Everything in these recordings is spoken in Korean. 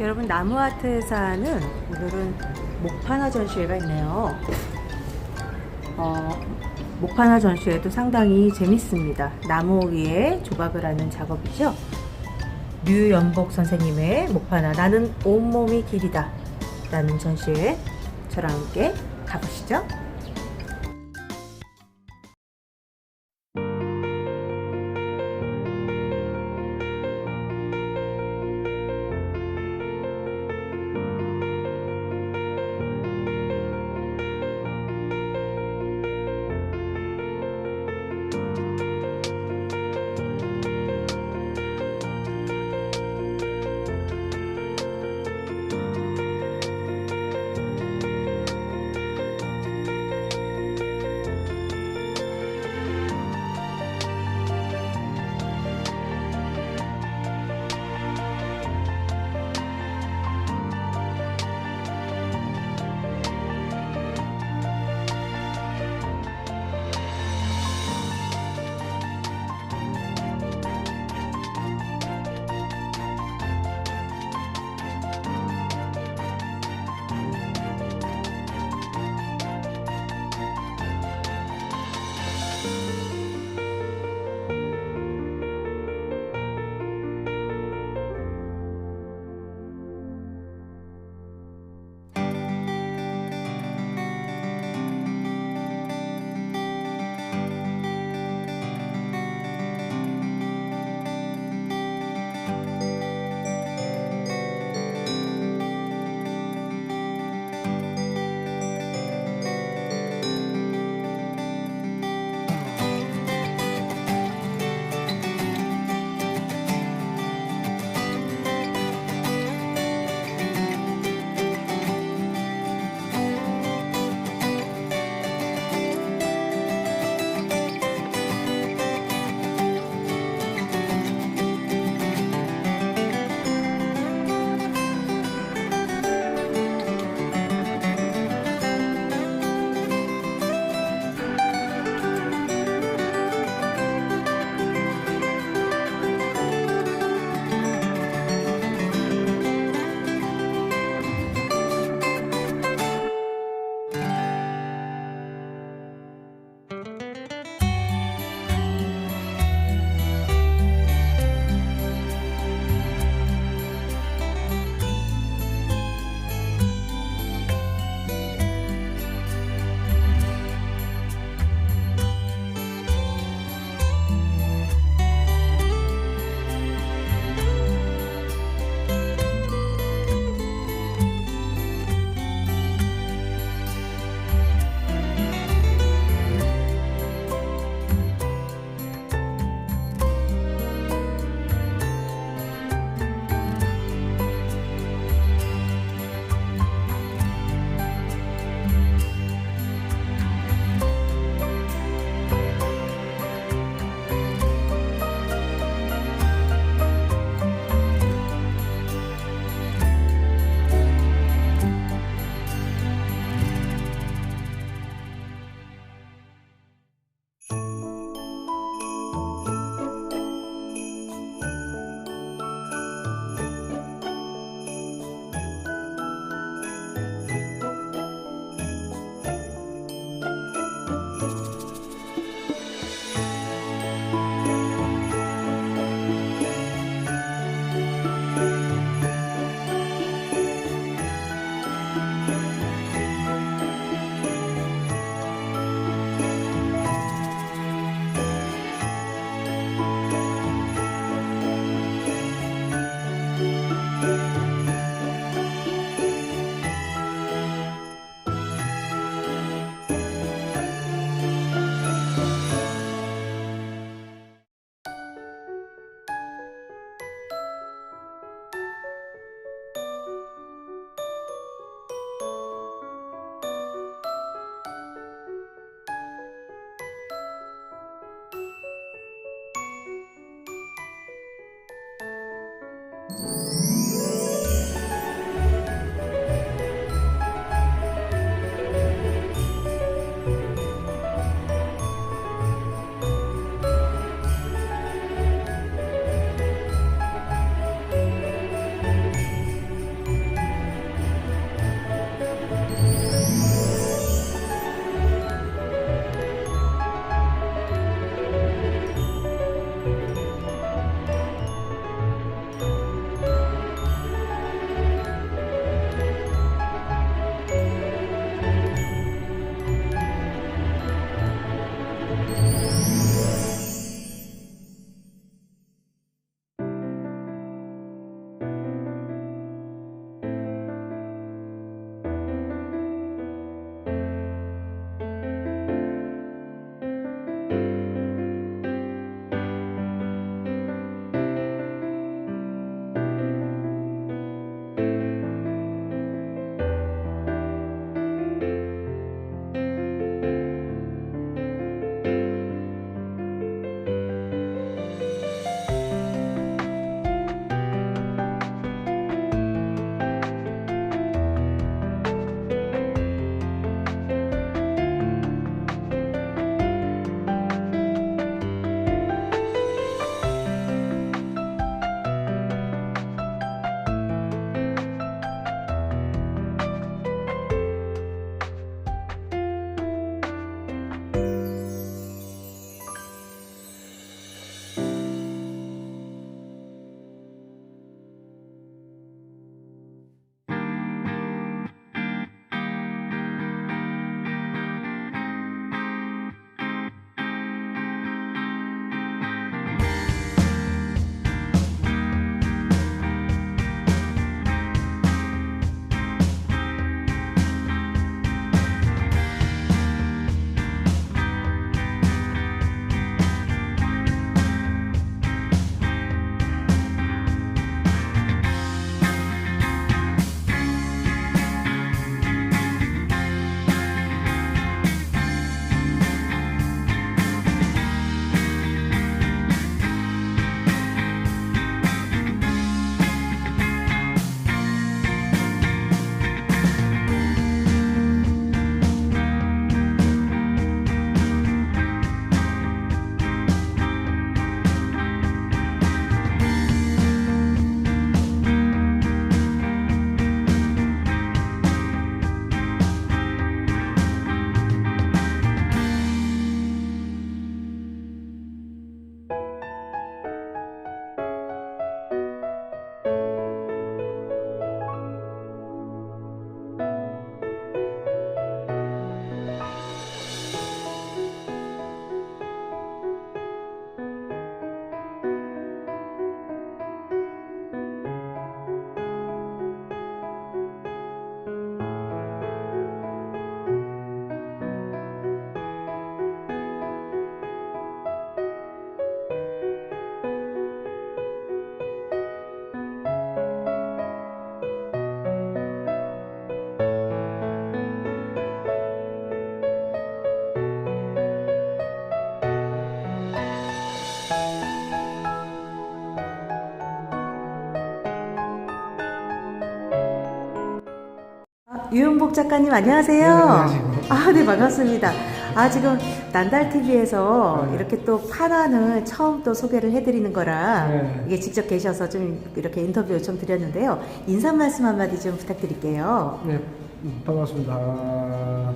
여러분 나무아트에서 하는 오늘은 목판화 전시회가 있네요. 어, 목판화 전시회도 상당히 재밌습니다. 나무 위에 조각을 하는 작업이죠. 류연복 선생님의 목판화 나는 온몸이 길이다 라는 전시회 저랑 함께 가보시죠. 유은복 작가님 안녕하세요. 네, 안녕하세요. 아, 네, 반갑습니다. 아, 지금 난달TV에서 네. 이렇게 또 판화는 처음 또 소개를 해드리는 거라 네. 이게 직접 계셔서 좀 이렇게 인터뷰 요청 드렸는데요. 인사 말씀 한마디 좀 부탁드릴게요. 네, 음, 반갑습니다. 어,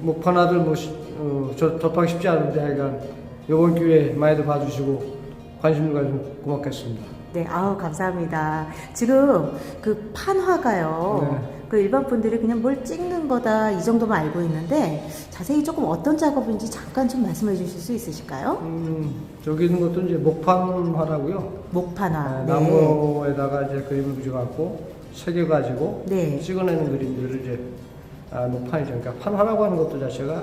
뭐, 시- 어, 저, 접하기 쉽지 않은데, 하여간, 요번 기회에 많이들 봐주시고, 관심 가지면 고맙겠습니다. 네, 아우, 감사합니다. 지금 그 판화가요. 네. 그 일반 분들이 그냥 뭘 찍는 거다 이 정도만 알고 있는데 자세히 조금 어떤 작업인지 잠깐 좀 말씀해 주실 수 있으실까요? 음, 저기 있는 것도 이제 목판화라고요. 목판화. 네, 나무에다가 이제 그림을 그려갖고, 새겨가지고, 네. 찍어내는 그림들을 이제, 아, 목판이죠. 그러니까 판화라고 하는 것도 자체가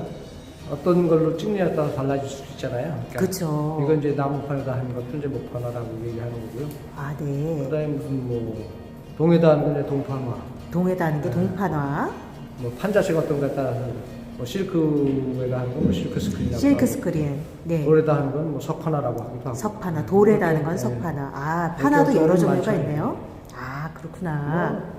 어떤 걸로 찍느냐에 따라 달라질 수 있잖아요. 그러니까 그렇죠. 이건 이제 나무판에다 하는 것도 이제 목판화라고 얘기하는 거고요. 아, 네. 그다음에 무슨 뭐 동에다 하는 건 이제 동판화, 동에다 하는 게 네. 동판화, 뭐 판자식 같은 거에 따라서 뭐 실크에다 하는 건뭐 실크 스크린이라고 실크 하고, 스크린, 네. 돌에다 하는 건 뭐 석판화라고 하기도 하고 석판화, 돌에다 하는 건 네. 석판화. 아, 판화도 이렇게 여러 종류가 종류가 많죠. 있네요. 아, 그렇구나. 뭐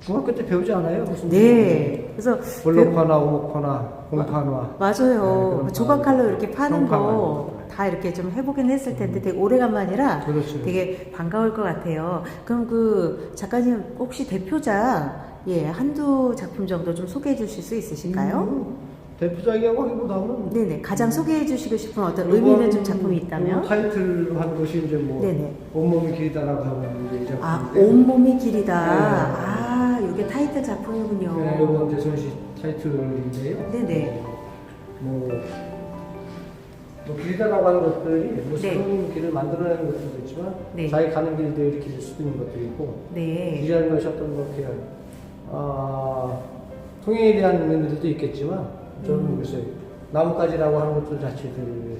중학교 때 배우지 않아요? 무슨 네. 그래서 볼록판화, 오목판화, 공판화. 맞아요. 네, 그런 조각칼로 이렇게 파는 거. 다 이렇게 좀 해보긴 했을 텐데 되게 오래간만이라 그렇죠. 되게 반가울 것 같아요. 그럼 그 작가님 혹시 대표작 예 한두 작품 정도 좀 소개해 주실 수 있으실까요? 음, 대표작이라고 하기보다는 네네 가장 소개해 주시고 싶은 어떤 의미 있는 좀 작품이 있다면 요번 타이틀로 한 것이 이제 뭐 네네. 온몸이 길다라고 하는 이제 이 작품인데 아 온몸이 길이다. 네. 아 이게 타이틀 작품이군요. 네, 요번 이제 전시 타이틀인데요. 네네. 뭐, 뭐 길다라고 하는 것들이 뭐 네. 길을 만들어내는 것들도 있지만 네. 자기 가는 길들이 길일 수도 있는 것도 있고 네. 길이라는 것이 어떤 뭐 이렇게 아, 통행에 대한 의미들도 있겠지만 저는 음. 글쎄 나뭇가지라고 하는 것들 자체들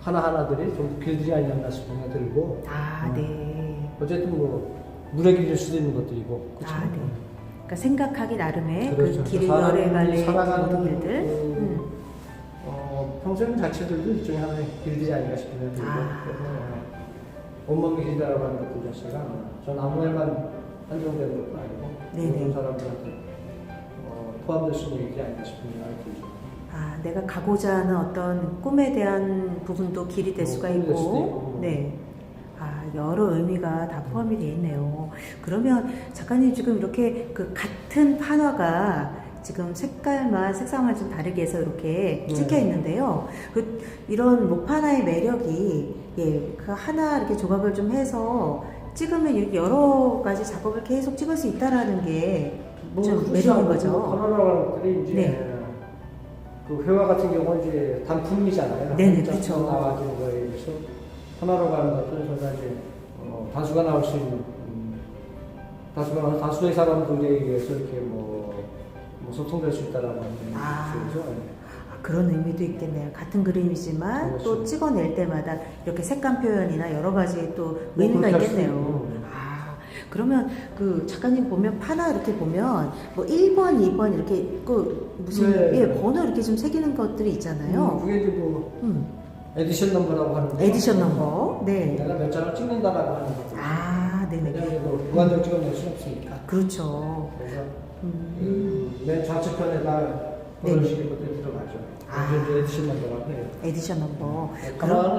하나하나들이 좀 길들이 아니었나 싶은 생각이 들고 아 음. 네. 어쨌든 뭐 물의 길일 수도 있는 것들이고 그렇죠? 아, 네. 그러니까 생각하기 나름의 그렇죠. 그 길을 사람이 열애갈래 살아가는 모든 길들. 그 음. 어, 평생 자체들도 일종의 하나의 길들이 아닌가 싶은 생각이 들고 아. 그래서 온몸이 길다라고 하는 것들 자체가 전 아무에만 한정되는 것도 아니고 네네. 모든 사람들한테 어, 포함될 수 있는 일이 아닌가 싶은 생각이 들죠. 아, 내가 가고자 하는 어떤 꿈에 대한 부분도 길이 될 어, 수가 수도 있고, 있고. 네. 아, 여러 의미가 다 포함이 되어 있네요. 그러면 작가님 지금 이렇게 그 같은 판화가 지금 색깔만 색상만 좀 다르게 해서 이렇게 네. 찍혀 있는데요. 그 이런 목판화의 매력이 예, 그 하나 이렇게 조각을 좀 해서 찍으면 이렇게 여러 가지 작업을 계속 찍을 수 있다라는 게좀 매력인 거죠. 하나라고 하는 것들이 이제 네. 그 회화 같은 경우는 이제 단품이잖아요. 네네, 그쵸. 나와지는 거에 의해서 하나라고 하는 것들은 저희가 이제 어, 다수가 나올 수 있는 음, 다수가 나와서 다수의 사람들에 의해서 이렇게 뭐, 뭐 소통될 수 있다라고 하는 아. 뜻이죠. 아, 그런 의미도 있겠네요. 같은 그림이지만 그렇죠. 또 찍어낼 때마다 이렇게 색감 표현이나 여러 가지 또뭐 의미가 있겠네요. 있고. 아, 그러면 그 작가님 보면 파나 이렇게 보면 뭐 1번, 2번 이렇게 그 무슨 네. 예, 번호 이렇게 좀 새기는 것들이 음, 있잖아요. 그게 이제 뭐 음, 에디션 넘버라고 하는 거. 에디션 넘버. 네. 내가 몇 장을 찍는다라고 하는 거. 아, 네네. 왜냐하면 뭐 무한정 찍어낼 수 없으니까. 그렇죠. 그래서 음, 그, 맨 좌측편에다 네. 그런 식의 것들이 들어가죠. 아. 이제 에디션 넘버라고 해요. 에디션 넘버.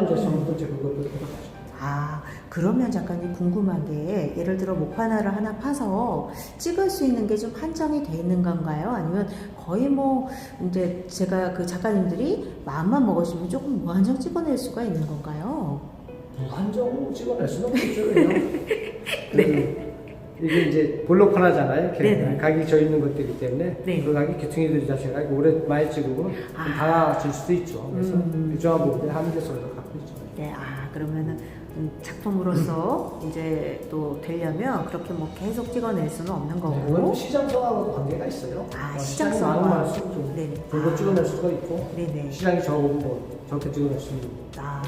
이제 전부 이제 그것도 들어가죠. 아, 그러면 작가님 궁금한 게 예를 들어 목판화를 하나 파서 찍을 수 있는 게 좀 한정이 돼 있는 건가요? 아니면 거의 뭐 이제 제가 그 작가님들이 마음만 먹으시면 조금 무한정 찍어낼 수가 있는 건가요? 한정 찍어낼 수는. 그냥. 그, 이게 이제 볼록 하나잖아요. 이렇게 네네. 각이 져 있는 것들이기 때문에 네. 그 각이 기퉁이들 자체가 오래 많이 찍으면 아. 달아질 수도 있죠. 그래서 음. 유정한 부분에 한계성을 갖고 있죠. 네, 아 그러면은 음, 작품으로서 이제 또 되려면 그렇게 뭐 계속 찍어낼 수는 없는 네, 그건 거고. 또 시장성하고 관계가 있어요. 아, 어, 시장성과. 시장이 많으면 많을수록 좀 네네. 굵고 아. 찍어낼 수가 있고 네네. 시장이 적으면 뭐 적게 찍어낼 수 있는 아,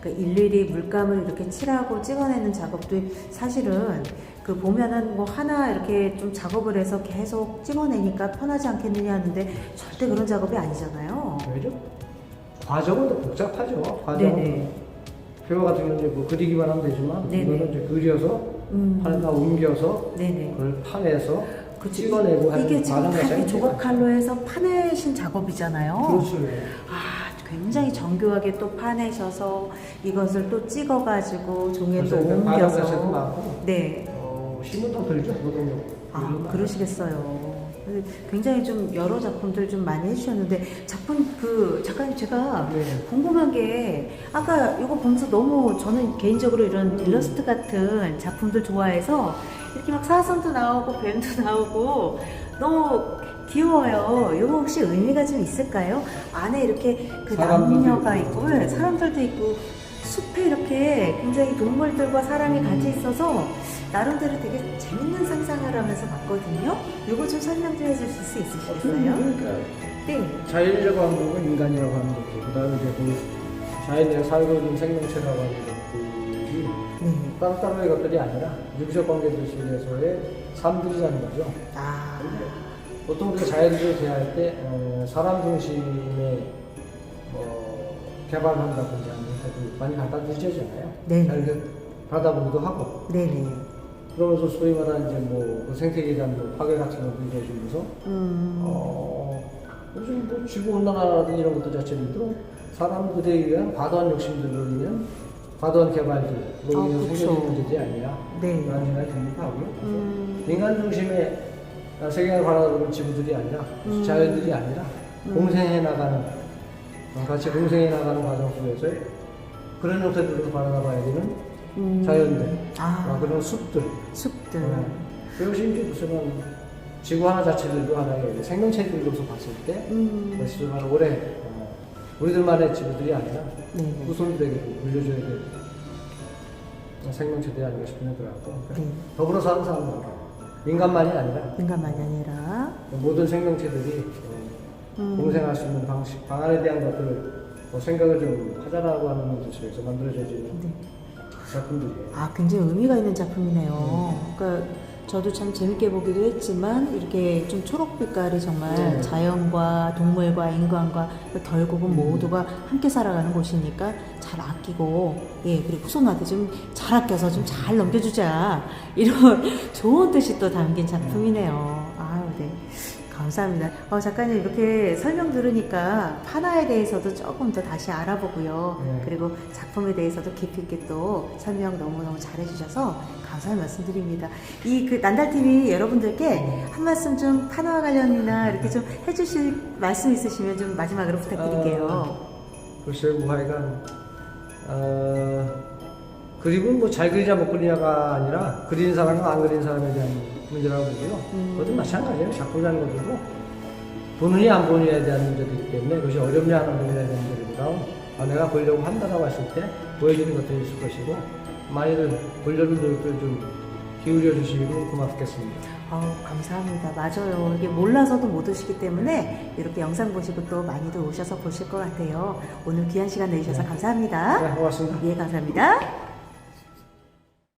그 일일이 물감을 이렇게 칠하고 찍어내는 작업도 사실은 그 보면은 뭐 하나 이렇게 좀 작업을 해서 계속 찍어내니까 편하지 않겠느냐 하는데 절대 그런 작업이 아니잖아요. 오히려 과정은 더 복잡하죠. 과정은 네네. 표어 같은 경우는 이제 뭐 그리기만 하면 되지만 네네. 이거는 이제 그려서 음. 판에다 옮겨서 네네. 그걸 파내서 그치. 찍어내고 하는 이게 지금 과정 다 자체가 이렇게 조각 칼로 해서 파내신 작업이잖아요. 그렇죠. 아, 굉장히 정교하게 또 파내셔서 이것을 또 찍어가지고 종이에 또 옮겨서. 네. 어, 힘은 더 들죠. 아, 그러시겠어요. 굉장히 좀 여러 작품들 좀 많이 해주셨는데 작품 그 작가님 제가 네. 궁금한 게 아까 이거 보면서 너무 저는 개인적으로 이런 일러스트 같은 작품들 좋아해서 이렇게 막 사슴도 나오고 뱀도 나오고 너무 귀여워요. 이거 혹시 의미가 좀 있을까요? 안에 이렇게 그 남녀가 있고. 있고 네, 사람들도 있고 숲에 이렇게 굉장히 동물들과 사람이 음. 같이 있어서 나름대로 되게 재밌는 상상을 하면서 봤거든요. 이거 좀 설명 좀 해주실 수 있으시겠어요? 그러니까 네. 자연이라고 하는 거고 인간이라고 하는 것도 그다음에 이제 그 자연에 살고 있는 생명체라고 하는 것들이 네. 따로따로의 것들이 아니라 육적 관계들 속에서의 삶들이라는 거죠. 아. 보통 우리가 자연을 대할 때 어, 사람 중심의 어, 개발한다든지 하는 것들이 많이 갖다 드리잖아요. 네. 자연을 받아보기도 하고 네네. 그러면서 소위 말하는 이제 뭐그 생태계에 대한 뭐 파괴 같은 것도 이루어지면서 음. 어, 요즘 뭐 지구 온난화라든지 이런 것들 자체들도 사람들에 의한 과도한 욕심들로 인한 과도한 개발들로 아, 인해서 그쵸. 생겨진 문제지 아니냐 네. 그런 생각이 듭니다 하고요. 그래서 음. 인간 중심의 세계를 바라보는 지구들이 아니라 음. 자연들이 아니라 음. 공생해 나가는 어, 같이 공생해 나가는 과정 속에서 그런 형태들로 바라봐야 되는 음. 자연들 아. 어, 그런 숲들 숲들. 어, 그것이 이제 무슨 지구 하나 자체들도 하나의 이제 생명체들로서 봤을 때 음. 그것이 정말 오래 어, 우리들만의 지구들이 아니라 네네. 후손들에게 물려줘야 될 생명체들이 아닌가 싶은 생각을 하고 네. 더불어 사는 사람들 인간만이 아니라 인간만이 아니라. 모든 생명체들이 어, 음. 공생할 수 있는 방식, 방안에 대한 것들을 어, 생각을 좀 하자라고 하는 뜻에서 만들어져지는 네. 작품들이에요. 아, 굉장히 의미가 있는 작품이네요. 그러니까 저도 참 재밌게 보기도 했지만 이렇게 좀 초록 빛깔이 정말 네. 자연과 동물과 인간과 결국은 음. 모두가 함께 살아가는 곳이니까 잘 아끼고 예 그리고 후손한테 좀 잘 아껴서 좀 잘 넘겨주자 이런 좋은 뜻이 또 담긴 작품이네요. 네. 감사합니다. 어, 작가님 이렇게 설명 들으니까 판화에 대해서도 조금 더 다시 알아보고요. 네. 그리고 작품에 대해서도 깊이 있게 또 설명 너무너무 잘해주셔서 감사의 말씀드립니다. 이 그 난달TV 여러분들께 한 말씀 좀 판화와 관련이나 이렇게 좀 해주실 말씀 있으시면 좀 마지막으로 부탁드릴게요. 글쎄요, 뭐 하여간 어, 그림은 뭐잘 그리냐 못 그리냐가 아니라 그리는 사람과 안 그리는 사람에 대한 문제라고 보고요. 음. 그것도 마찬가지예요. 작품이라는 것도 보느냐 안 보느냐에 대한 문제이기 때문에 그것이 어렵냐 하는 부분에 대한 문제보다 아, 내가 보려고 한다라고 했을 때 보여주는 것들이 있을 것이고 많이들 보려는 노력들 좀 기울여 주시면 고맙겠습니다. 아우, 감사합니다. 맞아요. 이게 몰라서도 못 오시기 때문에 이렇게 영상 보시고 또 많이들 오셔서 보실 것 같아요. 오늘 귀한 시간 내주셔서 네. 감사합니다. 네, 고맙습니다. 예, 감사합니다.